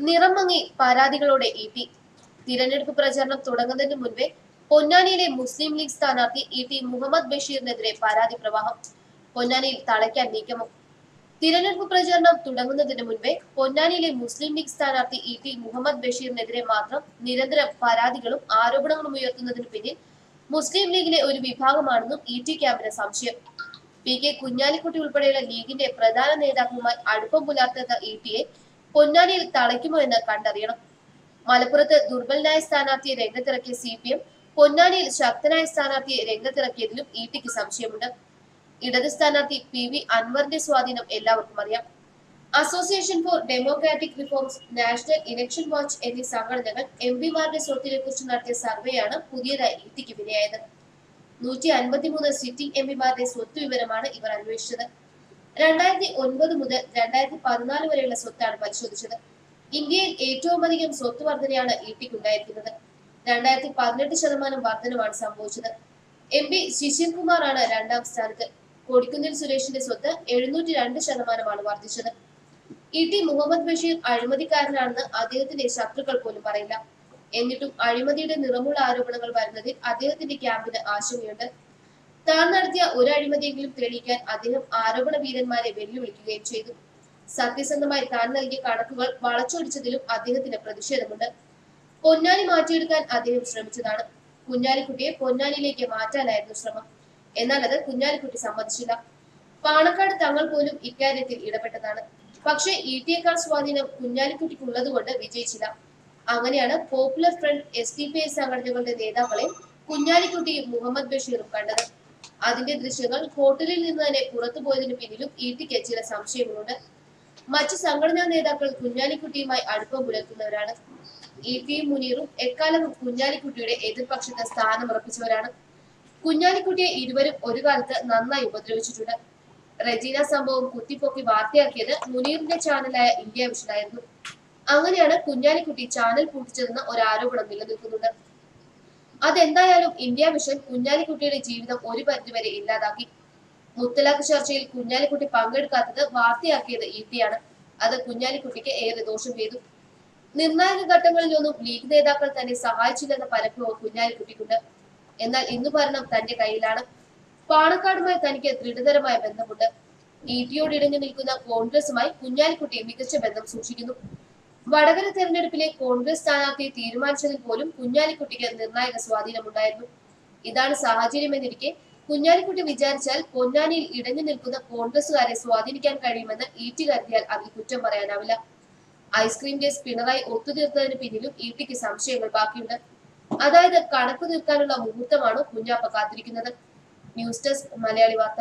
നിറം മങ്ങി പരാതികളോടെ E T തിരഞ്ഞെടുപ്പ് പ്രചരണം തുടങ്ങുന്നതിന് മുൻപേ പൊന്നാനിയിലെ മുസ്ലിം ലീഗ് സ്ഥാനാർത്ഥി ഇ ടി മുഹമ്മദ് ബഷീറിനെതിരെ പരാതി പ്രവാഹം. പൊന്നാനിയിൽ തളയ്ക്കാൻ നീക്കമോ. തിരഞ്ഞെടുപ്പ് പ്രചാരണം തുടങ്ങുന്നതിന് മുൻപേ പൊന്നാനിയിലെ മുസ്ലിം ലീഗ് സ്ഥാനാർത്ഥി ഇ ടി മുഹമ്മദ് ബഷീറിനെതിരെ മാത്രം നിരന്തരം പരാതികളും ആരോപണങ്ങളും ഉയർത്തുന്നതിന് പിന്നിൽ മുസ്ലിം ലീഗിലെ ഒരു വിഭാഗമാണെന്നും ഇ ടി ക്യാമ്പിന് സംശയം. പി. കെ. കുഞ്ഞാലിക്കുട്ടി ഉൾപ്പെടെയുള്ള ലീഗിന്റെ പ്രധാന നേതാക്കളുമായി അടുപ്പം പുലർത്തുന്ന ഇ ടിയെ പൊന്നാനിയിൽ തളയ്ക്കുമോ എന്ന് കണ്ടറിയണം. മലപ്പുറത്ത് ദുർബലനായ സ്ഥാനാർത്ഥിയെ രംഗത്തിറക്കിയ സി പി എം പൊന്നാനിയിൽ ശക്തനായ സ്ഥാനാർത്ഥിയെ രംഗത്തിറക്കിയതിലും ഇ ടിക്ക് സംശയമുണ്ട്. ഇടത് സ്ഥാനാർത്ഥി പി വി അൻവറിന്റെ സ്വാധീനം എല്ലാവർക്കും അറിയാം. Association for Democratic Reforms National Election Watch എന്നീ സംഘടനകൾ എം പിമാരുടെ സ്വത്തിനെ കുറിച്ച് നടത്തിയ സർവേയാണ് പുതിയതായി ഇ ടിക്ക് വിനയായത് നൂറ്റി അൻപത്തിമൂന്ന് സിറ്റിംഗ് എം പിമാരുടെ സ്വത്ത് വിവരമാണ് ഇവർ അന്വേഷിച്ചത്. രണ്ടായിരത്തി ഒൻപത് മുതൽ രണ്ടായിരത്തി പതിനാല് വരെയുള്ള സ്വത്താണ് പരിശോധിച്ചത്. ഇന്ത്യയിൽ ഏറ്റവും അധികം സ്വത്ത് വർധനയാണ് ഇ ടിക്ക് ഉണ്ടായിരിക്കുന്നത് രണ്ടായിരത്തി പതിനെട്ട് ശതമാനം വർധനമാണ് സംഭവിച്ചത്. എം പി ശിശിർ കുമാർ ആണ് രണ്ടാം സ്ഥാനത്ത്. കൊടിക്കുന്നിൽ സുരേഷിന്റെ സ്വത്ത് എഴുന്നൂറ്റി രണ്ട് ശതമാനമാണ് വർദ്ധിച്ചത് ഇ ടി മുഹമ്മദ് ബഷീർ അഴിമതിക്കാരനാണെന്ന് അദ്ദേഹത്തിന്റെ ശത്രുക്കൾ പോലും പറയില്ല. എന്നിട്ടും അഴിമതിയുടെ നിറമുള്ള ആരോപണങ്ങൾ വരുന്നതിൽ അദ്ദേഹത്തിന്റെ ക്യാമ്പിന് ആശങ്കയുണ്ട്. താൻ നടത്തിയ ഒരു അഴിമതിയെങ്കിലും തെളിയിക്കാൻ അദ്ദേഹം ആരോപണ വീരന്മാരെ വെല്ലുവിളിക്കുകയും ചെയ്തു. സത്യസന്ധമായി താൻ നൽകിയ കണക്കുകൾ വളച്ചൊടിച്ചതിലും അദ്ദേഹത്തിന് പ്രതിഷേധമുണ്ട്. പൊന്നാനി മാറ്റിയെടുക്കാൻ അദ്ദേഹം ശ്രമിച്ചതാണ്. കുഞ്ഞാലിക്കുട്ടിയെ പൊന്നാനിയിലേക്ക് മാറ്റാനായിരുന്നു ശ്രമം. എന്നാൽ അത് കുഞ്ഞാലിക്കുട്ടി സമ്മതിച്ചില്ല. പാണക്കാട് തങ്ങൾ പോലും ഇക്കാര്യത്തിൽ ഇടപെട്ടതാണ്. പക്ഷേ ഇ ടിയേക്കാൾ സ്വാധീനം കുഞ്ഞാലിക്കുട്ടിക്കുള്ളതുകൊണ്ട് വിജയിച്ചില്ല. അങ്ങനെയാണ് Popular Front S D P I സംഘടനകളുടെ നേതാക്കളെ കുഞ്ഞാലിക്കുട്ടിയും മുഹമ്മദ് ബഷീറും കണ്ടത്. അതിന്റെ ദൃശ്യങ്ങൾ ഹോട്ടലിൽ നിന്ന് തന്നെ പുറത്തു പോയതിനു പിന്നിലും ഇ ടിക്ക് ചില സംശയങ്ങളുണ്ട്. മറ്റ് സംഘടനാ നേതാക്കൾ കുഞ്ഞാലിക്കുട്ടിയുമായി അടുപ്പം പുലർത്തുന്നവരാണ്. ഇ പി മുനീറും എക്കാലവും കുഞ്ഞാലിക്കുട്ടിയുടെ എതിർപക്ഷത്ത് സ്ഥാനമുറപ്പിച്ചവരാണ്. കുഞ്ഞാലിക്കുട്ടിയെ ഇരുവരും ഒരു കാലത്ത് നന്നായി ഉപദ്രവിച്ചിട്ടുണ്ട്. റജീന സംഭവം കുത്തിപ്പൊക്കി വാർത്തയാക്കിയത് മുനീറിന്റെ ചാനലായ ഇന്ത്യ വിഷനായിരുന്നു. അങ്ങനെയാണ് കുഞ്ഞാലിക്കുട്ടി ചാനൽ പൂട്ടിച്ചതെന്ന ഒരു ആരോപണം നിലനിൽക്കുന്നുണ്ട്. അതെന്തായാലും ഇന്ത്യ മിഷൻ കുഞ്ഞാലിക്കുട്ടിയുടെ ജീവിതം ഒരു പരിധിവരെ ഇല്ലാതാക്കി. മുത്തലാഖ് ചർച്ചയിൽ കുഞ്ഞാലിക്കുട്ടി പങ്കെടുക്കാത്തത് വാർത്തയാക്കിയത് ഇ ആണ്. അത് കുഞ്ഞാലിക്കുട്ടിക്ക് ഏറെ ദോഷം ചെയ്തു. നിർണായക ഘട്ടങ്ങളിലൊന്നും ലീഗ് നേതാക്കൾ തന്നെ സഹായിച്ചില്ലെന്ന പലപ്പോഴും കുഞ്ഞാലിക്കുട്ടിക്കുണ്ട്. എന്നാൽ ഇന്ന് ഭരണം തന്റെ കയ്യിലാണ്. പാണക്കാടുമായി തനിക്ക് ദൃഢതരമായ ബന്ധമുണ്ട്. ഇ ടിയോട് ഇടഞ്ഞു നിൽക്കുന്ന കോൺഗ്രസുമായി കുഞ്ഞാലിക്കുട്ടി മികച്ച ബന്ധം സൂക്ഷിക്കുന്നു. വടകര തെരഞ്ഞെടുപ്പിലെ കോൺഗ്രസ് സ്ഥാനാർത്ഥിയെ തീരുമാനിച്ചതിൽ പോലും കുഞ്ഞാലിക്കുട്ടിക്ക് നിർണായക സ്വാധീനമുണ്ടായിരുന്നു. ഇതാണ് സാഹചര്യമെന്നിരിക്കെ കുഞ്ഞാലിക്കുട്ടി വിചാരിച്ചാൽ പൊന്നാനിയിൽ ഇടഞ്ഞു നിൽക്കുന്ന കോൺഗ്രസുകാരെ സ്വാധീനിക്കാൻ കഴിയുമെന്ന് ഇ ടി കരുതിയാൽ അതിൽ കുറ്റം പറയാനാവില്ല. ഐസ്ക്രീം കേസ് പിണറായി ഒത്തുതീർത്തതിന് പിന്നിലും ഇ ടിക്ക് സംശയങ്ങൾ ബാക്കിയുണ്ട്. അതായത് കണക്ക് തീർക്കാനുള്ള മുഹൂർത്തമാണ് കുഞ്ഞാപ്പ കാത്തിരിക്കുന്നത്. ന്യൂസ് ഡെസ്ക് മലയാളി വാർത്ത.